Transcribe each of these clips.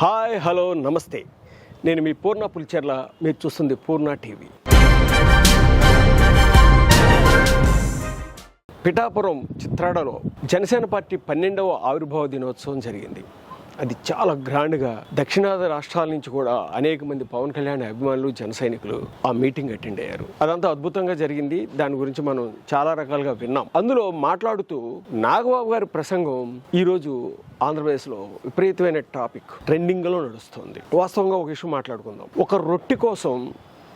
Hi hello నమస్తే. నేను మీ పూర్ణ పులిచెర్ల మీరు చూస్తుంది పూర్ణ టీవీ. పిఠాపురం చిత్రాడలో జనసేన పార్టీ పన్నెండవ ఆవిర్భావ దినోత్సవం జరిగింది. అది చాలా గ్రాండ్గా దక్షిణాది రాష్ట్రాల నుంచి కూడా అనేక మంది పవన్ కళ్యాణ్ అభిమానులు జన సైనికులు ఆ మీటింగ్ అటెండ్ అయ్యారు. అదంతా అద్భుతంగా జరిగింది. దాని గురించి మనం చాలా రకాలుగా విన్నాం. అందులో మాట్లాడుతూ నాగబాబు గారి ప్రసంగం ఈరోజు ఆంధ్రప్రదేశ్లో విపరీతమైన టాపిక్ ట్రెండింగ్లో నడుస్తుంది. వాస్తవంగా ఒక విషయం మాట్లాడుకుందాం. ఒక రొట్టె కోసం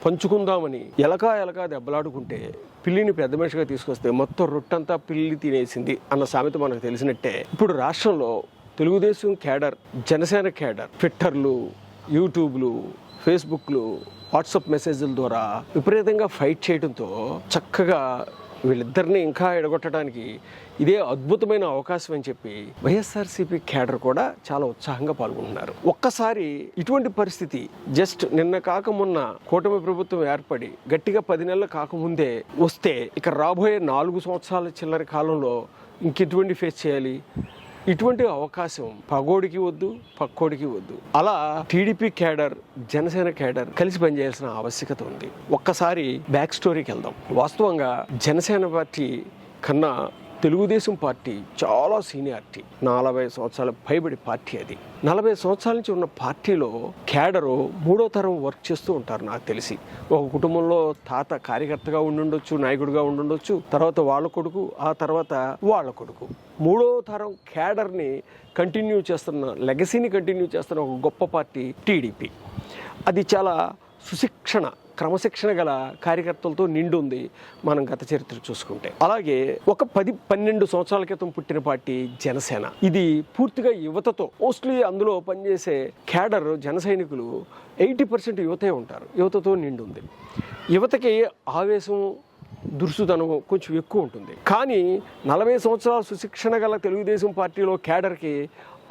పంచుకుందామని ఎలకా ఎలకా దెబ్బలాడుకుంటే పిల్లిని పెద్ద మనిషిగా తీసుకొస్తే మొత్తం రొట్టంతా పిల్లి తినేసింది అన్న సామెత మనకు తెలిసినట్టే. ఇప్పుడు రాష్ట్రంలో తెలుగుదేశం క్యాడర్ జనసేన క్యాడర్ ట్విట్టర్లు యూట్యూబ్లు ఫేస్బుక్లు వాట్సాప్ మెసేజ్ల ద్వారా విపరీతంగా ఫైట్ చేయడంతో చక్కగా వీళ్ళిద్దరిని ఇంకా ఎడగొట్టడానికి ఇదే అద్భుతమైన అవకాశం అని చెప్పి వైఎస్ఆర్సీపీ క్యాడర్ కూడా చాలా ఉత్సాహంగా పాల్గొంటున్నారు ఒక్కసారి ఇటువంటి పరిస్థితి జస్ట్ నిన్న కాక మొన్న కూటమి ప్రభుత్వం ఏర్పడి గట్టిగా పది నెలలు కాకముందే వస్తే ఇక రాబోయే నాలుగు సంవత్సరాల చిల్లర కాలంలో ఇంకెటువంటి ఫేస్ చేయాలి? ఇటువంటి అవకాశం పగోడికి వద్దు పక్కోడికి వద్దు. అలా టీడీపీ క్యాడర్ జనసేన క్యాడర్ కలిసి పనిచేయాల్సిన ఆవశ్యకత ఉంది. ఒక్కసారి బ్యాక్ స్టోరీకి వెళ్దాం. వాస్తవంగా జనసేన పార్టీ కన్నా తెలుగుదేశం పార్టీ చాలా సీనియారిటీ. నలభై సంవత్సరాల పైబడి పార్టీ అది. నలభై సంవత్సరాల నుంచి ఉన్న పార్టీలో క్యాడరు మూడో తరం వర్క్ చేస్తూ ఉంటారు నాకు తెలిసి. ఒక కుటుంబంలో తాత కార్యకర్తగా ఉండుండొచ్చు నాయకుడిగా ఉండుండొచ్చు తర్వాత వాళ్ళ కొడుకు ఆ తర్వాత వాళ్ళ కొడుకు. మూడో తరం క్యాడర్ని కంటిన్యూ చేస్తున్న లెగసీని కంటిన్యూ చేస్తున్న ఒక గొప్ప పార్టీ టీడీపీ. అది చాలా సుశిక్షణ క్రమశిక్షణ గల కార్యకర్తలతో నిండి ఉంది మనం గత చరిత్ర చూసుకుంటే. అలాగే ఒక పది పన్నెండు సంవత్సరాల క్రితం పుట్టిన పార్టీ జనసేన. ఇది పూర్తిగా యువతతో మోస్ట్లీ అందులో పనిచేసే క్యాడర్ జన సైనికులు ఎయిటీ పర్సెంట్ యువతే ఉంటారు. యువతతో నిండి ఉంది యువతకి ఆవేశం దుర్సుదనం కొంచెం ఎక్కువ ఉంటుంది. కానీ నలభై సంవత్సరాల సుశిక్షణ గల తెలుగుదేశం పార్టీలో క్యాడర్కి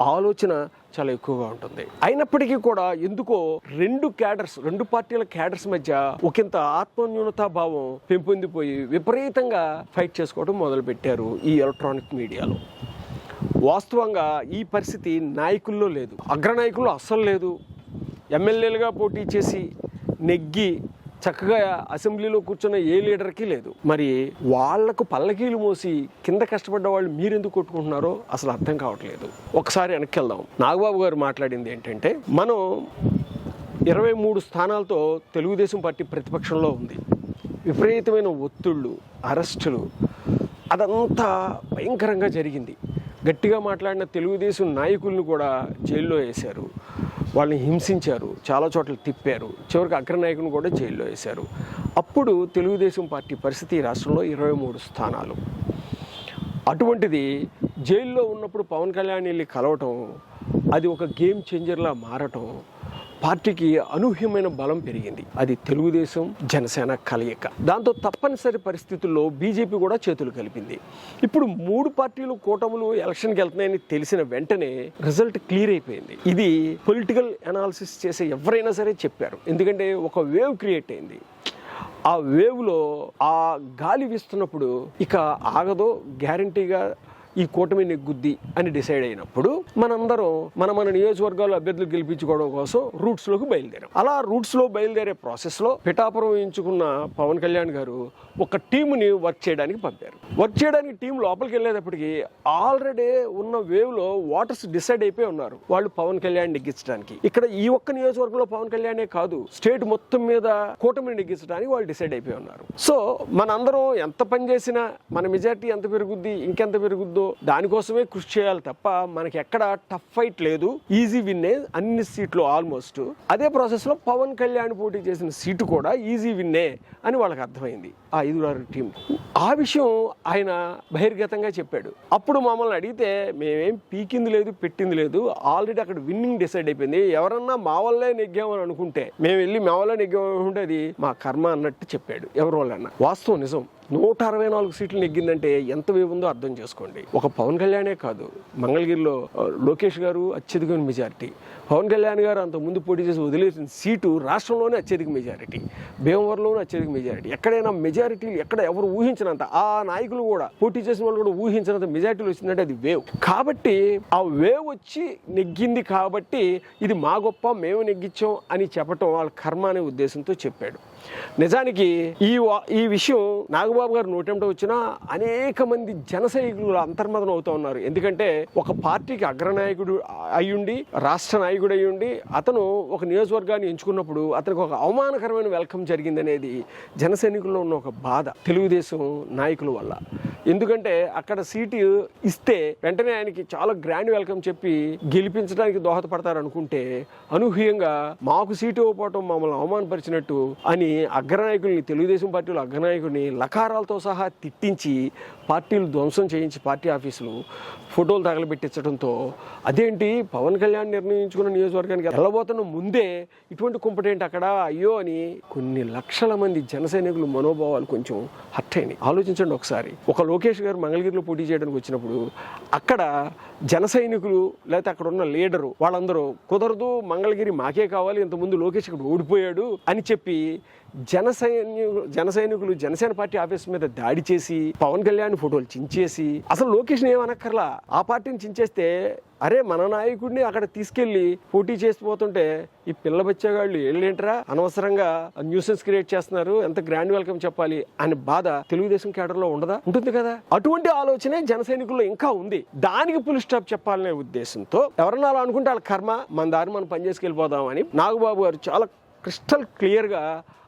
ఆలోచన చాలా ఎక్కువగా ఉంటుంది. అయినప్పటికీ కూడా ఎందుకో రెండు క్యాడర్స్ రెండు పార్టీల క్యాడర్స్ మధ్య ఒకంత ఆత్మన్యూనతా భావం పెంపొందిపోయి విపరీతంగా ఫైట్ చేసుకోవడం మొదలుపెట్టారు ఈ ఎలక్ట్రానిక్ మీడియాలో. వాస్తవంగా ఈ పరిస్థితి నాయకుల్లో లేదు. అగ్రనాయకులు అస్సలు లేదు. ఎమ్మెల్యేలుగా పోటీ చేసి నెగ్గి చక్కగా అసెంబ్లీలో కూర్చున్న ఏ లీడర్కి లేదు. మరి వాళ్ళకు పల్లకీలు మోసి కింద కష్టపడ్డ వాళ్ళు మీరెందుకు కొట్టుకుంటున్నారో అసలు అర్థం కావట్లేదు. ఒకసారి వెనక్కి వెళ్దాం నాగబాబు గారు మాట్లాడింది ఏంటంటే మనం ఇరవై మూడు స్థానాలతో తెలుగుదేశం పార్టీ ప్రతిపక్షంలో ఉంది. విపరీతమైన ఒత్తిళ్ళు అరెస్టులు అదంతా భయంకరంగా జరిగింది. గట్టిగా మాట్లాడిన తెలుగుదేశం నాయకులను కూడా జైల్లో వేశారు. వాళ్ళని హింసించారు చాలా చోట్ల తిప్పారు. చివరికి అగ్రనాయకుని కూడా జైల్లో వేశారు. అప్పుడు తెలుగుదేశం పార్టీ పరిస్థితి రాష్ట్రంలో ఇరవై మూడు స్థానాలు. అటువంటిది జైల్లో ఉన్నప్పుడు పవన్ కళ్యాణ్ వెళ్ళి కలవటం అది ఒక గేమ్ చేంజర్లా మారటం పార్టీకి అనూహ్యమైన బలం పెరిగింది. అది తెలుగుదేశం జనసేన కలయిక. దాంతో తప్పనిసరి పరిస్థితుల్లో బీజేపీ కూడా చేతులు కలిపింది. ఇప్పుడు మూడు పార్టీలు కూటములు ఎలక్షన్కి వెళ్తున్నాయని తెలిసిన వెంటనే రిజల్ట్ క్లియర్ అయిపోయింది. ఇది పొలిటికల్ అనాలిసిస్ చేసే ఎవరైనా సరే చెప్పారు. ఎందుకంటే ఒక వేవ్ క్రియేట్ అయింది. ఆ వేవ్లో ఆ గాలి వీస్తున్నప్పుడు ఇక ఆగదో గ్యారంటీగా ఈ కూటమి నెగ్గుద్ది అని డిసైడ్ అయినప్పుడు మనందరం మన మన నియోజకవర్గాల్లో అభ్యర్థులు గెలిపించుకోవడం కోసం రూట్స్లోకి బయలుదేరాం. అలా రూట్స్లో బయలుదేరే ప్రాసెస్లో పిఠాపురం ఎంచుకున్న పవన్ కళ్యాణ్ గారు ఒక టీముని వర్క్ చేయడానికి పంపారు. వర్క్ చేయడానికి టీం లోపలికి వెళ్ళేటప్పటికి ఆల్రెడీ ఉన్న వేవ్లో వాటర్స్ డిసైడ్ అయిపోయి ఉన్నారు. వాళ్ళు పవన్ కళ్యాణ్ నెగ్గించడానికి. ఇక్కడ ఈ ఒక్క నియోజకవర్గంలో పవన్ కళ్యాణే కాదు స్టేట్ మొత్తం మీద కూటమిని నెగ్గించడానికి వాళ్ళు డిసైడ్ అయిపోయి ఉన్నారు. సో మనందరం ఎంత పని చేసినా మన మెజార్టీ ఎంత పెరుగుద్ది ఇంకెంత పెరుగుద్దో దానికోసమే కృషి చేయాలి తప్ప మనకి ఎక్కడ టఫ్ ఫైట్ లేదు. ఈజీ విన్నే అన్ని సీట్లు ఆల్మోస్ట్ అదే ప్రాసెస్లో పవన్ కళ్యాణ్ పోటీ చేసిన సీటు కూడా ఈజీ విన్నే అని వాళ్ళకి అర్థమైంది ఆ ఐదుగురు టీం ఆ విషయం ఆయన బహిర్గతంగా చెప్పాడు. అప్పుడు మమ్మల్ని అడిగితే మేమేం పీకింది లేదు పెట్టింది లేదు. ఆల్రెడీ అక్కడ విన్నింగ్ డిసైడ్ అయిపోయింది. ఎవరన్నా మా వల్లే నెగ్గామని అనుకుంటే మేము వెళ్ళి మా వల్లే నెగ్గామనుకుంటే అది మా కర్మ అన్నట్టు చెప్పాడు. ఎవరి వాళ్ళన్నా. వాస్తవం నిజం. నూట అరవై నాలుగు సీట్లు నెగ్గిందంటే ఎంత ఉందో అర్థం చేసుకోండి. ఒక పవన్ కళ్యాణే కాదు మంగళగిరిలో లోకేష్ గారు అత్యధిక మెజార్టీ. పవన్ కళ్యాణ్ గారు అంత ముందు పోటీ చేసి వదిలేసిన సీటు రాష్ట్రంలోనే అత్యధిక మెజారిటీ భీమవరంలోనే అత్యధిక మెజారిటీ. ఎక్కడైనా మెజారిటీ ఎక్కడ ఎవరు ఊహించినంత ఆ నాయకులు కూడా పోటీ చేసిన వాళ్ళు కూడా ఊహించినంత మెజారిటీలు వచ్చిందంటే అది వేవ్. కాబట్టి ఆ వేవ్ వచ్చి నెగ్గింది కాబట్టి ఇది మా గొప్ప మేము నెగ్గించాం అని చెప్పటం వాళ్ళ కర్మ అనే ఉద్దేశంతో చెప్పాడు. నిజానికి ఈ ఈ విషయం నాగబాబు గారు నోటెంట వచ్చినా అనేక మంది జన సైనికులు అంతర్మదనం అవుతూ ఉన్నారు. ఎందుకంటే ఒక పార్టీకి అగ్రనాయకుడు అయ్యుండి రాష్ట్ర నాయకుడు ఉండి అతను ఒక నియోజకవర్గాన్ని ఎంచుకున్నప్పుడు అతనికి ఒక అవమానకరమైన వెల్కమ్ జరిగిందనేది జన సైనికుల్లో ఉన్న ఒక బాధ తెలుగుదేశం నాయకుల వల్ల. ఎందుకంటే అక్కడ సీటు ఇస్తే వెంటనే ఆయనకి చాలా గ్రాండ్ వెల్కమ్ చెప్పి గెలిపించడానికి దోహదపడతారనుకుంటే అనూహ్యంగా మాకు సీటు ఇవ్వకపోవటం మమ్మల్ని అవమానపరిచినట్టు అని అగ్రనాయకుల్ని తెలుగుదేశం పార్టీలో అగ్రనాయకుడిని లకారాలతో సహా తిట్టించి పార్టీలు ధ్వంసం చేయించి పార్టీ ఆఫీసులు ఫోటోలు తగలబెట్టించడంతో అదేంటి? పవన్ కళ్యాణ్ నిర్ణయించుకున్న నియోజకవర్గానికి వెళ్ళబోతున్న ముందే ఇటువంటి కుంపటేంటి అక్కడ? అయ్యో అని కొన్ని లక్షల మంది జన సైనికులు మనోభావాలు కొంచెం హర్ట్ అయినాయి. ఆలోచించండి ఒకసారి. ఒక లోకేష్ గారు మంగళగిరిలో పోటీ చేయడానికి వచ్చినప్పుడు అక్కడ జన సైనికులు లేకపోతే అక్కడ ఉన్న లీడరు వాళ్ళందరూ కుదరదు మంగళగిరి మాకే కావాలి ఇంతకుముందు లోకేష్ ఇక్కడ ఓడిపోయాడు అని చెప్పి జన జనసైనికులు జన సైనికులు జనసేన పార్టీ ఆఫీస్ మీద దాడి చేసి పవన్ కళ్యాణ్ ఫోటోలు చించేసి అసలు లోకేష్ ఏమనక్కర్లా ఆ పార్టీని చించేస్తే అరే మన నాయకుడిని అక్కడ తీసుకెళ్ళి పోటీ చేసిపోతుంటే ఈ పిల్ల బచ్చేగాళ్ళు ఏంటరా అనవసరంగా న్యూసెన్స్ క్రియేట్ చేస్తున్నారు. ఎంత గ్రాండ్ వెల్కమ్ చెప్పాలి అనే బాధ తెలుగుదేశం కేడర్లో ఉండదా? ఉంటుంది కదా. అటువంటి ఆలోచనే జన సైనికుల్లో ఇంకా ఉంది. దానికి పులి స్టాప్ చెప్పాలనే ఉద్దేశంతో ఎవరన్నా అలా అనుకుంటే వాళ్ళ కర్మ మన దారి మనం పని చేసుకెళ్ళిపోదాం అని నాగబాబు గారు చాలా క్రిస్టల్ క్లియర్గా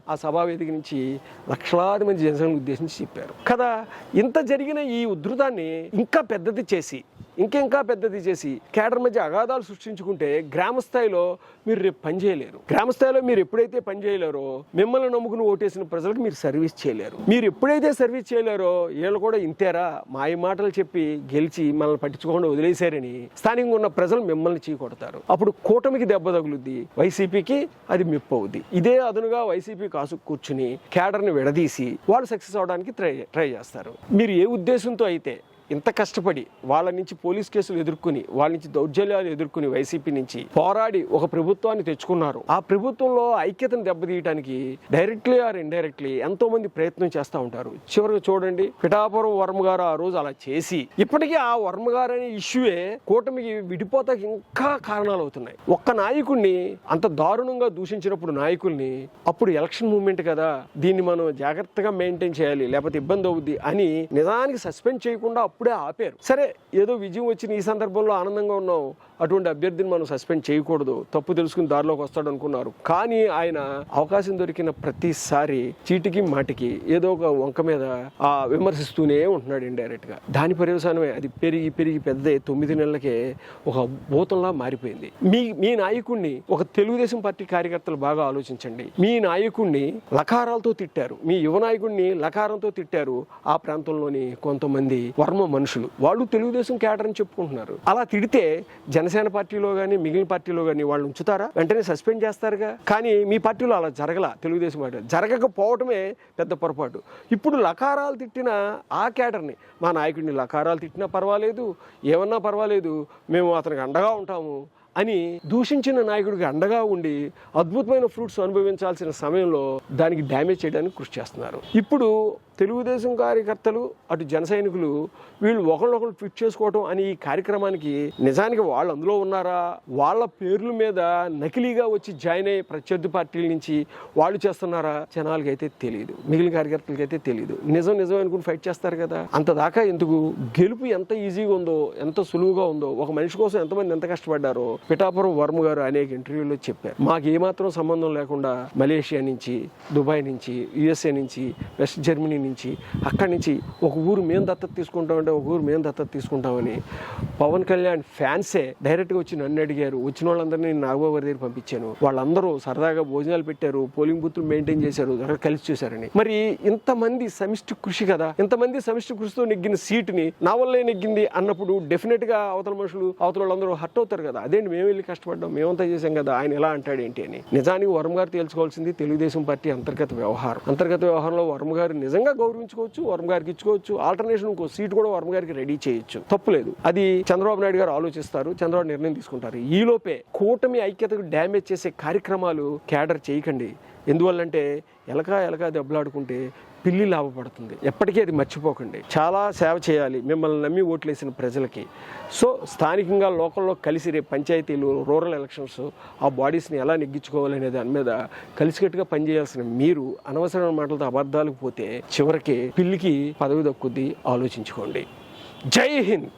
ఆ సభావేదిక నుంచి లక్షలాది మంది జనసేన ఉద్దేశించి చెప్పారు. కదా ఇంత జరిగిన ఈ ఉధృతాన్ని ఇంకా పెద్దది చేసి ఇంకింకా పెద్దది చేసి కేడర్ మధ్య అగాధాలు సృష్టించుకుంటే గ్రామ స్థాయిలో మీరు రేపు పని చేయలేరు. గ్రామ స్థాయిలో మీరు ఎప్పుడైతే పని చేయలేరో మిమ్మల్ని నమ్ముకుని ఓటేసిన ప్రజలకు మీరు సర్వీస్ చేయలేరు. మీరు ఎప్పుడైతే సర్వీస్ చేయలేరో వీళ్ళు కూడా ఇంతేరా మాయ మాటలు చెప్పి గెలిచి మనల్ని పట్టించుకోకుండా వదిలేశారని స్థానికంగా ఉన్న ప్రజలు మిమ్మల్ని చీకొడతారు. అప్పుడు కూటమికి దెబ్బ తగులుద్ది వైసీపీకి అది మెప్పు అవుద్ది. ఇదే అదునుగా వైసీపీ కాసు కూర్చుని కేడర్ని విడదీసి వాళ్ళు సక్సెస్ అవడానికి ట్రై ట్రై చేస్తారు. మీరు ఏ ఉద్దేశంతో అయితే ఇంత కష్టపడి వాళ్ళ నుంచి పోలీస్ కేసులు ఎదుర్కొని వాళ్ళ నుంచి దౌర్జన్యాలు ఎదుర్కొని వైసీపీ నుంచి పోరాడి ఒక ప్రభుత్వాన్ని తెచ్చుకున్నారు. ఆ ప్రభుత్వంలో ఐక్యతను దెబ్బతీయడానికి డైరెక్ట్లీ ఆర్ ఇండైరెక్ట్లీ ఎంతో మంది ప్రయత్నం చేస్తూ ఉంటారు. చివరికి చూడండి పిఠాపురం వర్మ గారు ఆ రోజు అలా చేసి ఇప్పటికీ ఆ వర్మ గారు అనే ఇష్యూయే కూటమికి విడిపోతాకి ఇంకా కారణాలు అవుతున్నాయి. ఒక్క నాయకుడిని అంత దారుణంగా దూషించినప్పుడు నాయకుల్ని అప్పుడు ఎలక్షన్ మూమెంట్ కదా దీన్ని మనం జాగ్రత్తగా మెయింటైన్ చేయాలి లేకపోతే ఇబ్బంది అవుద్ది అని నిజానికి సస్పెండ్ చేయకుండా అప్పుడే ఆపారు. సరే ఏదో విజయం వచ్చిన ఈ సందర్భంలో ఆనందంగా ఉన్నాం అటువంటి అభ్యర్థిని మనం సస్పెండ్ చేయకూడదు. తప్పు తెలుసుకుని దారిలోకి వస్తాడు అనుకున్నారు. కానీ ఆయన అవకాశం దొరికిన ప్రతిసారి చీటికి మాటికి ఏదో ఒక వంక మీద ఆ విమర్శిస్తూనే ఉంటున్నాడు ఇండైరెక్ట్గా. దాని పర్యవసానమే. అది పెరిగి పెరిగి పెద్ద తొమ్మిది నెలలకే ఒక భూతంలా మారిపోయింది. మీ మీ నాయకుడిని ఒక తెలుగుదేశం పార్టీ కార్యకర్తలు బాగా ఆలోచించండి. మీ నాయకుడిని లకారాలతో తిట్టారు. మీ యువ నాయకుడిని లకారంతో తిట్టారు ఆ ప్రాంతంలోని కొంతమంది వర్మ మనుషులు. వాళ్ళు తెలుగుదేశం క్యాడర్ అని చెప్పుకుంటున్నారు. అలా తిడితే జన జనసేన పార్టీలో కానీ మిగిలిన పార్టీలో కానీ వాళ్ళు ఉంచుతారా? వెంటనే సస్పెండ్ చేస్తారుగా? కానీ మీ పార్టీలో అలా జరగల తెలుగుదేశం పార్టీ? జరగకపోవటమే పెద్ద పొరపాటు. ఇప్పుడు లకారాలు తిట్టిన ఆ క్యాడర్ని మా నాయకుడిని లకారాలు తిట్టినా పర్వాలేదు ఏమన్నా పర్వాలేదు మేము అతనికి అండగా ఉంటాము అని దూషించిన నాయకుడికి అండగా ఉండి అద్భుతమైన ఫ్రూట్స్ అనుభవించాల్సిన సమయంలో దానికి డ్యామేజ్ చేయడానికి కృషి చేస్తున్నారు. ఇప్పుడు తెలుగుదేశం కార్యకర్తలు అటు జన సైనికులు వీళ్ళు ఒకళ్ళొకళ్ళు ఫిట్ చేసుకోవటం అని ఈ కార్యక్రమానికి నిజానికి వాళ్ళు అందులో ఉన్నారా? వాళ్ళ పేర్ల మీద నకిలీగా వచ్చి జాయిన్ అయ్యే ప్రత్యర్థి పార్టీల నుంచి వాళ్ళు చేస్తున్నారా? జనాలకి అయితే తెలియదు మిగిలిన కార్యకర్తలకి అయితే తెలియదు నిజం నిజం అనుకుని ఫైట్ చేస్తారు కదా. అంత దాకా ఎందుకు? గెలుపు ఎంత ఈజీగా ఉందో ఎంత సులువుగా ఉందో ఒక మనిషి కోసం ఎంతమంది ఎంత కష్టపడ్డారో పిఠాపురం వర్మ గారు అనేక ఇంటర్వ్యూలో చెప్పారు. మాకు ఏమాత్రం సంబంధం లేకుండా మలేషియా నుంచి దుబాయ్ నుంచి యుఎస్ఏ నుంచి వెస్ట్ జర్మనీ నుంచి అక్కడి నుంచి ఒక ఊరు మేము దత్తత తీసుకుంటామంటే ఒక ఊరు మేము దత్తత తీసుకుంటామని పవన్ కళ్యాణ్ ఫ్యాన్సే డైరెక్ట్గా వచ్చి నన్ను అడిగారు. వచ్చిన వాళ్ళందరినీ నేను నాగబాబు దగ్గర పంపించాను. వాళ్ళందరూ సరదాగా భోజనాలు పెట్టారు పోలింగ్ బూత్లు మెయింటైన్ చేశారు అక్కడ కలిసి చూశారని. మరి ఇంతమంది సమిష్టి కృషి కదా ఇంతమంది సమిష్టి కృషితో నెగ్గిన సీట్ని నా వల్లే నెగ్గింది అన్నప్పుడు డెఫినెట్గా అవతల మనుషులు అవతల వాళ్ళందరూ హర్ట్ అవుతారు కదా. అదేంటి మేము వెళ్ళి కష్టపడ్డాం? మేమంతా చేసాం కదా ఆయన ఎలా అంటాడు ఏంటి అని. నిజానికి వరం గారు తేల్చుకోవాల్సింది తెలుగుదేశం పార్టీ అంతర్గత వ్యవహారం. అంతర్గత వ్యవహారంలో వరం గారు నిజంగా గౌరవించుకోవచ్చు వరం గారికి ఇచ్చుకోవచ్చు ఆల్టర్నేషన్ ఇంకో సీట్ కూడా వరం గారికి రెడీ చేయొచ్చు. తప్పులేదు అది చంద్రబాబు నాయుడు గారు ఆలోచిస్తారు చంద్రబాబు నిర్ణయం తీసుకుంటారు. ఈ లోపే కూటమి ఐక్యతకు డ్యామేజ్ చేసే కార్యక్రమాలు క్యాడర్ చేయకండి. ఎందువల్లంటే ఎలక ఎలక దెబ్బలాడుకుంటే పిల్లి లాభపడుతుంది. ఎప్పటికీ అది మర్చిపోకండి. చాలా సేవ చేయాలి. మిమ్మల్ని నమ్మి ఓట్లేసిన ప్రజలకి. సో స్థానికంగా లోకల్లో కలిసి రేపు పంచాయతీలు రూరల్ ఎలక్షన్స్ ఆ బాడీస్ని ఎలా నెగ్గించుకోవాలనే దాని మీద కలిసికట్టుగా పనిచేయాల్సిన మీరు అనవసరమైన మాటలతో అబద్ధాలకు పోతే చివరికి పిల్లికి పదవి దక్కుద్ది. ఆలోచించుకోండి. జై హింద్!